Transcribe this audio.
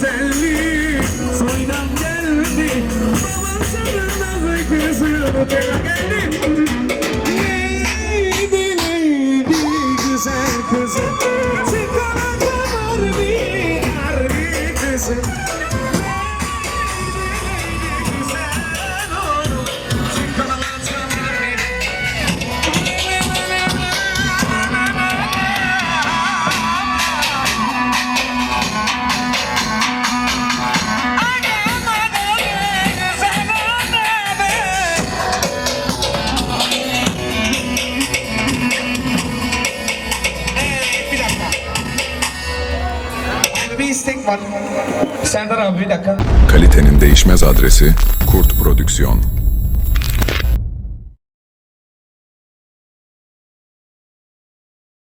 güzellik soydan geldi. Baban sana kızı tela geldi. Neydi neydi güzel kızım? Çıkana damar bir harbi kızım. Bir istek var. Serdar abi bir dakika. Kalitenin değişmez adresi Kurt Prodüksiyon.